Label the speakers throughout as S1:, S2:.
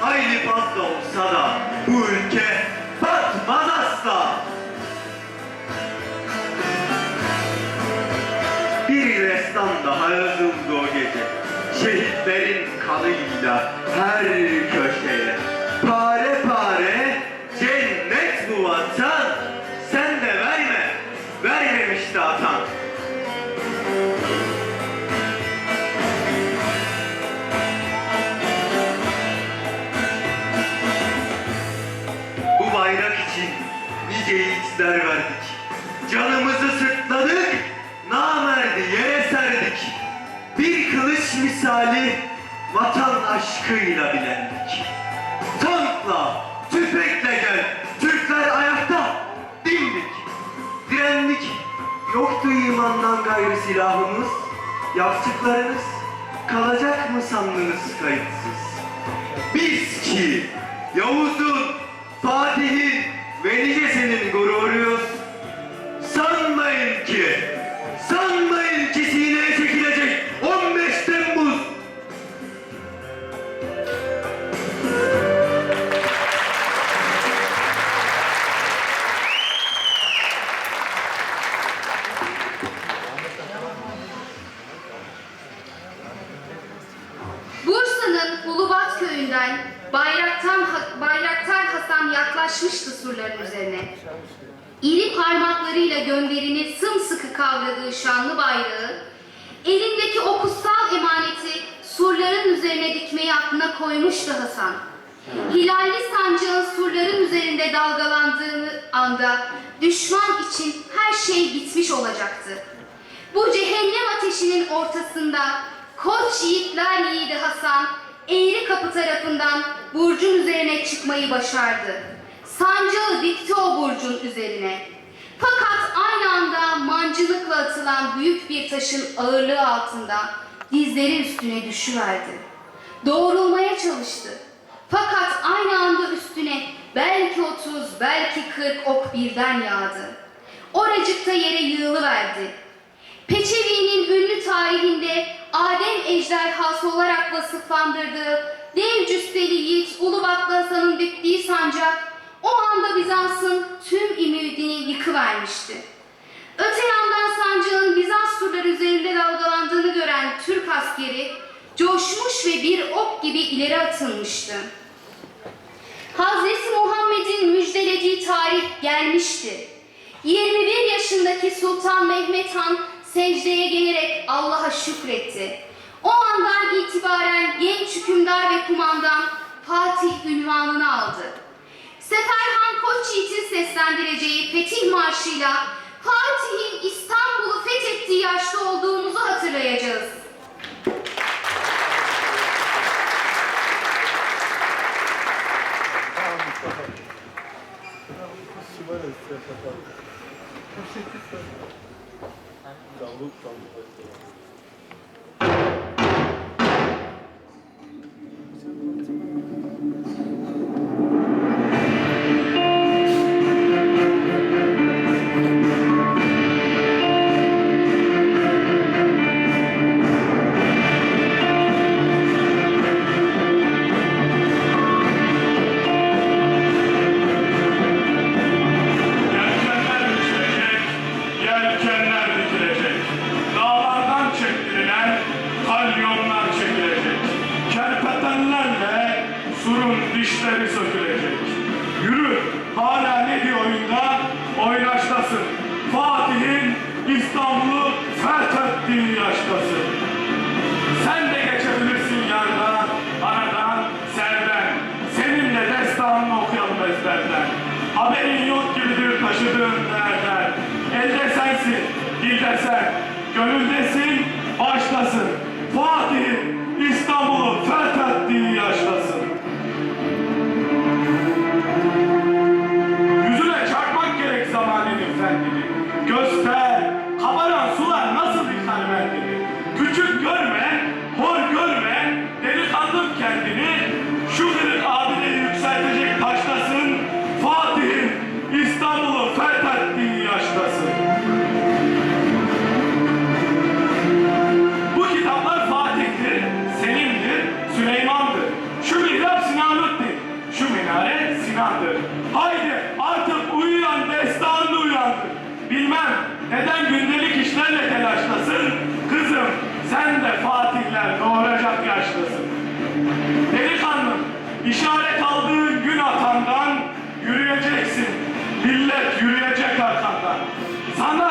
S1: hayli fazla olsa da bu ülke batmaz asla. Bir restan daha yazıldı o gece. Şehitlerin kanıyla her köşeye. İçin nice yiğitler verdik. Canımızı sırtladık, namerdi yere serdik. Bir kılıç misali vatan aşkıyla bilendik. Tankla, tüfekle gel, Türkler ayakta, dimdik. Direndik, yoktu imandan gayrı silahımız. Yaptıklarınız kalacak mı sandınız kayıtsız? Biz ki Yavuz'un, Fatih'in
S2: Parmaklarıyla gönderini sımsıkı kavradığı şanlı bayrağı, elindeki o kutsal emaneti surların üzerine dikmeyi aklına koymuştu Hasan. Hilalli sancağın surların üzerinde dalgalandığını anda düşman için her şey bitmiş olacaktı. Bu cehennem ateşinin ortasında koç yiğitler yiğidi Hasan Eğri kapı tarafından burcun üzerine çıkmayı başardı. Sancağı dikti o burcun üzerine. Fakat aynı anda mancınıkla atılan büyük bir taşın ağırlığı altında dizleri üstüne düşüverdi. Doğrulmaya çalıştı. Fakat aynı anda üstüne belki otuz, belki kırk ok birden yağdı. Oracıkta yere yığılıverdi. Peçevi'nin ünlü tarihinde Adem ejderhası olarak vasıflandırdığı dev cüsseli yiğit Ulubatlı Hasan'ın diktiği sancak o anda Bizans'ın tüm ümidini yıkıvermişti. Öte yandan sancağın Bizans surları üzerinde dalgalandığını gören Türk askeri coşmuş ve bir ok gibi ileri atılmıştı. Hazreti Muhammed'in müjdelediği tarih gelmişti. 21 yaşındaki Sultan Mehmet Han secdeye gelerek Allah'a şükretti. O andan itibaren genç hükümdar ve kumandan Fatih ünvanını aldı. Seferhan Koç Yiğit'in seslendireceği Fetih Marşı'yla Fatih'in İstanbul'u fethettiği yaşta olduğumuzu hatırlayacağız.
S3: Haberin yok gibidir taşıdığın değerler. Elde sensin, dilde sen. Gönüldesin, baştasın. Evet yürüyecekler senden. Sana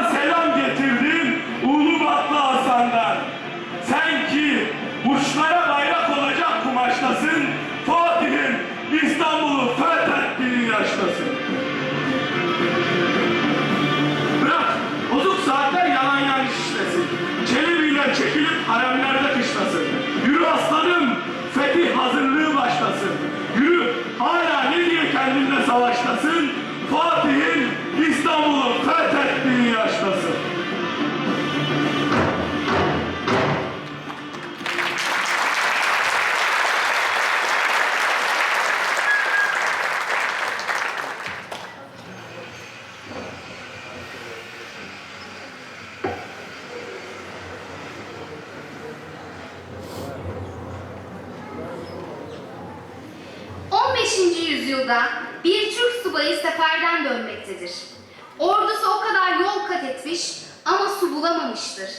S4: olmamıştır.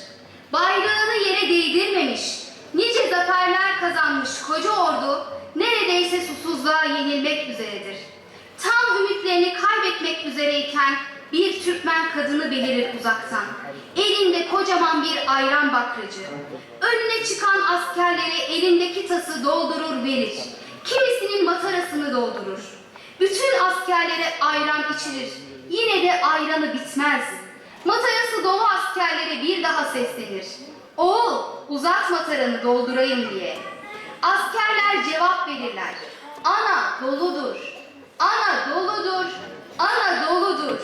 S4: Bayrağını yere değdirmemiş, nice zaferler kazanmış koca ordu neredeyse susuzluğa yenilmek üzeredir. Tam ümitlerini kaybetmek üzereyken bir Türkmen kadını belirir uzaktan. Elinde kocaman bir ayran bakracı. Önüne çıkan askerleri elindeki tası doldurur verir. Kimisinin matarasını doldurur. Bütün askerlere ayran içilir. Yine de ayranı bitmez. Matarası dolu askerlere bir daha seslenir. Oğul uzat mataranı doldurayım diye. Askerler cevap verirler. Ana doludur. Ana doludur. Ana doludur.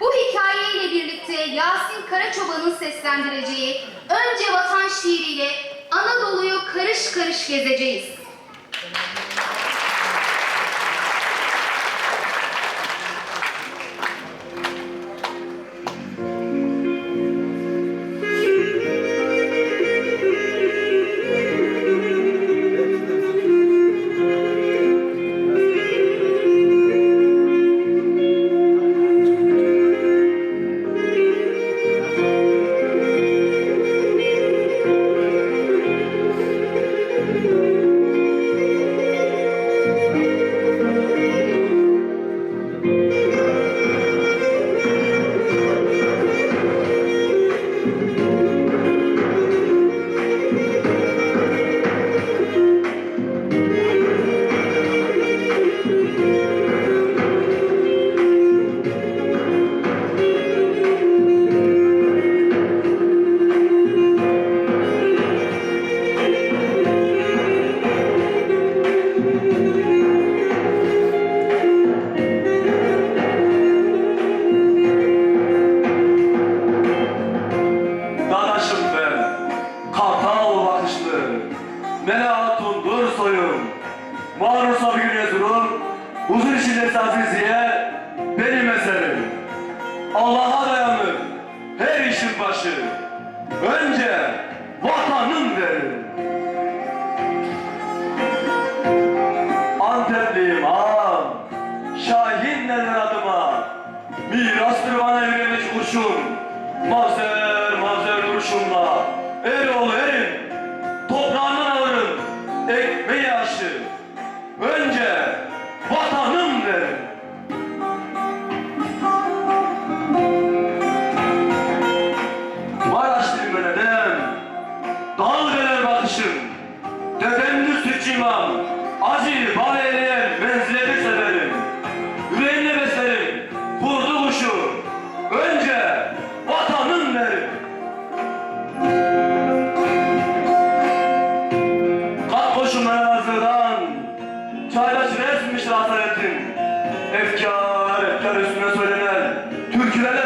S4: Bu hikayeyle birlikte Yasin Karaçoban'ın seslendireceği Önce Vatan şiiriyle Anadolu'yu karış karış gezeceğiz.
S2: está dizendo. 기다려.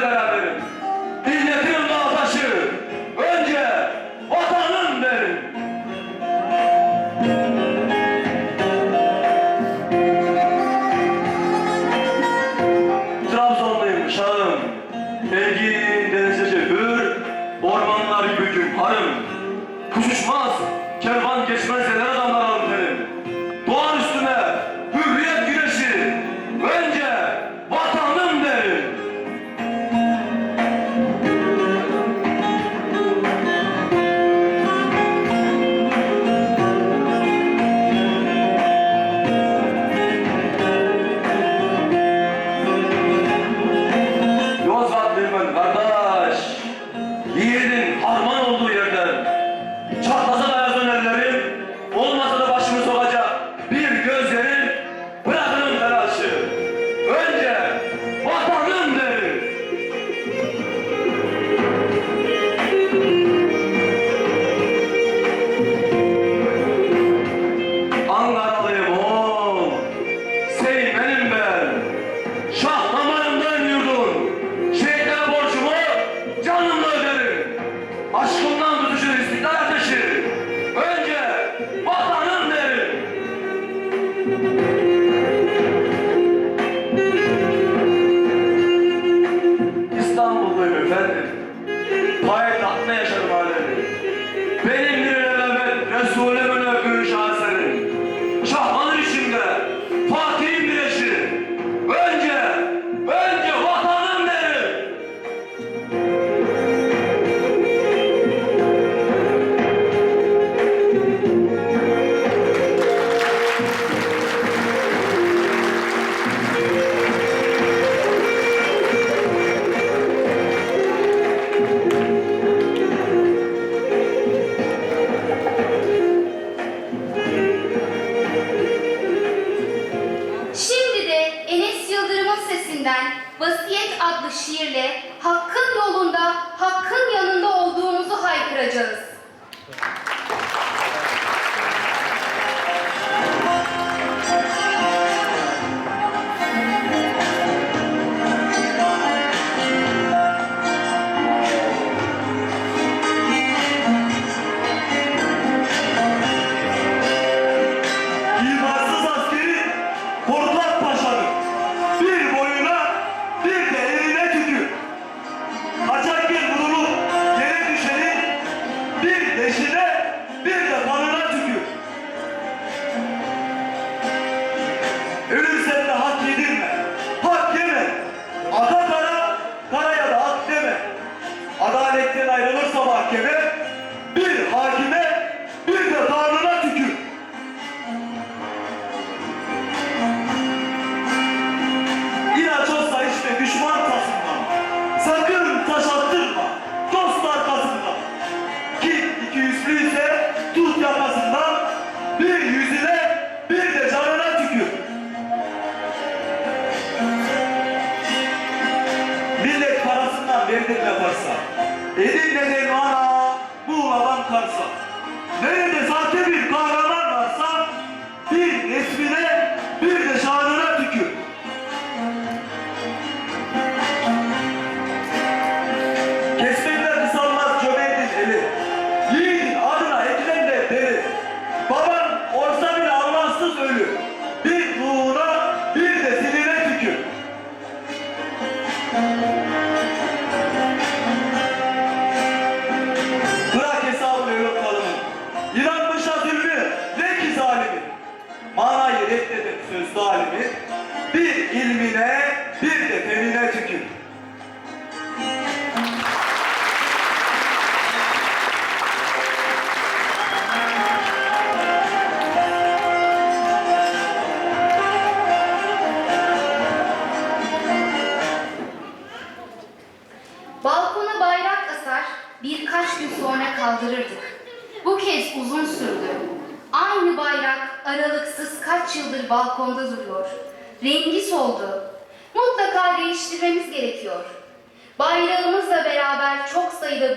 S2: adlı şiirle hakkın yolunda, hakkın yanında olduğunuzu haykıracağız.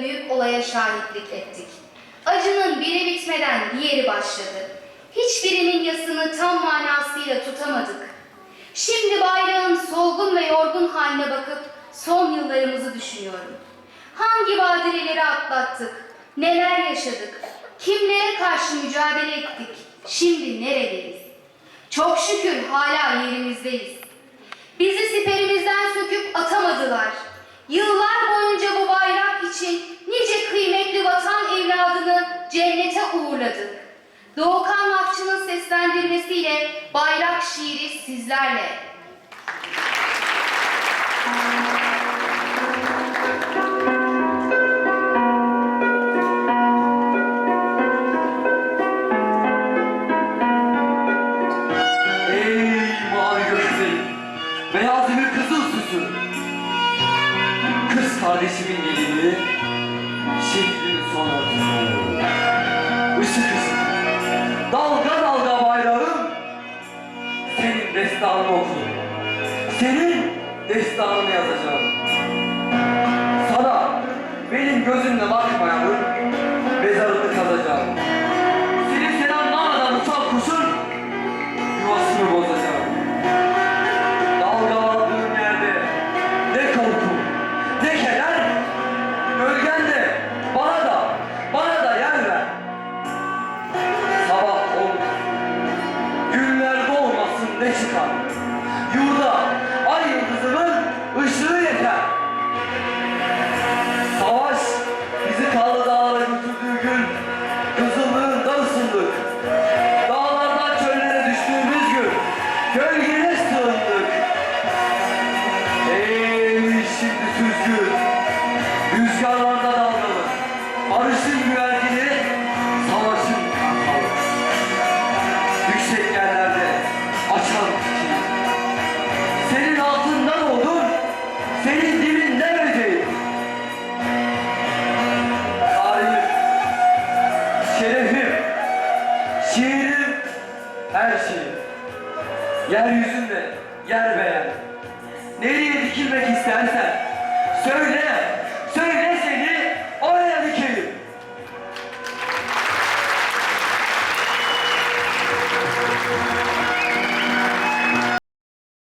S2: büyük olaya şahitlik ettik. Acının biri bitmeden diğeri başladı. Hiçbirinin yasını tam manasıyla tutamadık. Şimdi bayrağın solgun ve yorgun haline bakıp son yıllarımızı düşünüyorum. Hangi badireleri atlattık, neler yaşadık, kimlere karşı mücadele ettik, şimdi neredeyiz? Çok şükür hala yerimizdeyiz. Bizi siperimizden söküp atamadılar. Yıllar boyunca bu bayrak için nice kıymetli vatan evladını cennete uğurladık. Doğukan Vakçı'nın seslendirmesiyle bayrak şiiri sizlerle.
S4: destanını oku. Senin destanını yazacağım. Sana benim gözümle bakmayanın ne çıkar? Yurda ay yıldızının ışığı yeter. Senin altından olur, senin dibinden ödeyim. Tarihim, şerefim, şiirim, her şeyim. Yeryüzünde yer beğen. Nereye dikilmek istersen